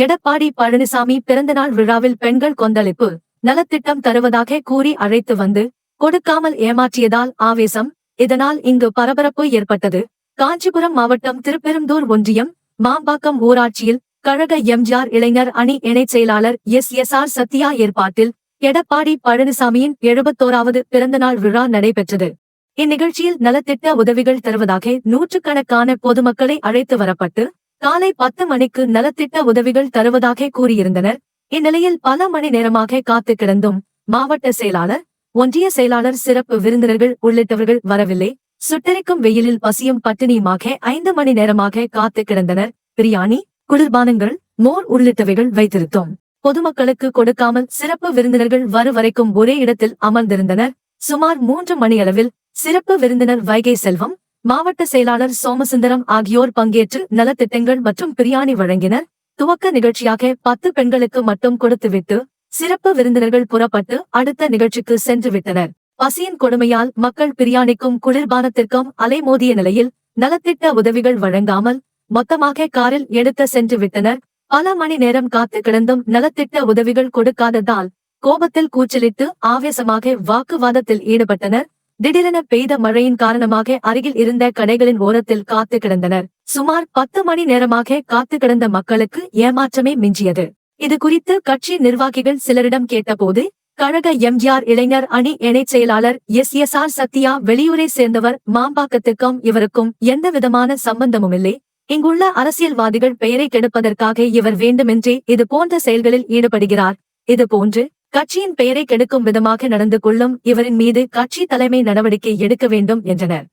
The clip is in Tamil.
எடப்பாடி பழனிசாமி பிறந்தநாள் விழாவில் பெண்கள் கொந்தளிப்பு நலத்திட்டம் தருவதாக கூறி அழைத்து வந்து கொடுக்காமல் ஏமாற்றியதால் ஆவேசம் இதனால் இங்கு பரபரப்பு ஏற்பட்டது. காஞ்சிபுரம் மாவட்டம் திருப்பெருந்தூர் ஒன்றியம் மாம்பாக்கம் ஊராட்சியில் கழக எம்ஜிஆர் இளைஞர் அணி இணைச் செயலாளர் எஸ். எஸ். ஆர். சத்யா ஏற்பாட்டில் எடப்பாடி பழனிசாமியின் எழுபத்தோராவது பிறந்தநாள் விழா நடைபெற்றது. இந்நிகழ்ச்சியில் நலத்திட்ட உதவிகள் தருவதாக நூற்றுக்கணக்கான பொதுமக்களை அழைத்து வரப்பட்டு காலை பத்து மணிக்கு நலத்திட்ட உதவிகள் தருவதாக கூறியிருந்தனர். இந்நிலையில் பல மணி நேரமாக காத்து கிடந்தும் மாவட்ட செயலாளர் ஒன்றிய செயலாளர் சிறப்பு விருந்தினர்கள் உள்ளிட்டவர்கள் வரவில்லை. சுட்டரிக்கும் வெயிலில் பசியும் பட்டினியுமாக ஐந்து மணி நேரமாக காத்து கிடந்தனர். பிரியாணி குளிர்பானங்கள் மோர் உள்ளிட்டவைகள் வைத்திருத்தோம். பொதுமக்களுக்கு கொடுக்காமல் சிறப்பு விருந்தினர்கள் வரும் வரைக்கும் ஒரே இடத்தில் அமர்ந்திருந்தனர். சுமார் மூன்று மணியளவில் சிறப்பு விருந்தினர் வைகை செல்வம் மாவட்ட செயலாளர் சோமசுந்தரம் ஆகியோர் பங்கேற்று நலத்திட்டங்கள் மற்றும் பிரியாணி வழங்கினர். துவக்க நிகழ்ச்சியாக பத்து பெண்களுக்கு மட்டும் கொடுத்துவிட்டு சிறப்பு விருந்தினர்கள் புறப்பட்டு அடுத்த நிகழ்ச்சிக்கு சென்று விட்டனர். பசியின் கொடுமையால் மக்கள் பிரியாணிக்கும் குளிர்பானத்திற்கும் அலைமோதிய நிலையில் நலத்திட்ட உதவிகள் வழங்காமல் மொத்தமாக காரில் எடுத்து சென்று விட்டனர். பல மணி நேரம் காத்து கிடந்தும் நலத்திட்ட உதவிகள் கொடுக்காததால் கோபத்தில் கூச்சலிட்டு ஆவேசமாக வாக்குவாதத்தில் ஈடுபட்டனர். திடீரென பெய்த மழையின் காரணமாக அருகில் இருந்த கடைகளின் ஓரத்தில் காத்து கிடந்தனர். சுமார் பத்து மணி நேரமாக காத்து கிடந்த மக்களுக்கு ஏமாற்றமே மிஞ்சியது. இது குறித்து கட்சி நிர்வாகிகள் சிலரிடம் கேட்டபோது கழக எம்ஜிஆர் இளைஞர் அணி இணைச் செயலாளர் எஸ் எஸ் ஆர் சத்யா வெளியூரை சேர்ந்தவர் மாம்பாக்கத்துக்கும் இவருக்கும் எந்த விதமான சம்பந்தமுமில்லை இங்குள்ள அரசியல்வாதிகள் பெயரை கெடுப்பதற்காக இவர் வேண்டுமென்றே இது போன்ற செயல்களில் ஈடுபடுகிறார். இது போன்று கட்சியின் பெயரை கெடுக்கும் விதமாக நடந்து கொள்ளும் இவரின் மீது கட்சி தலைமை நடவடிக்கை எடுக்க வேண்டும் என்றனர்.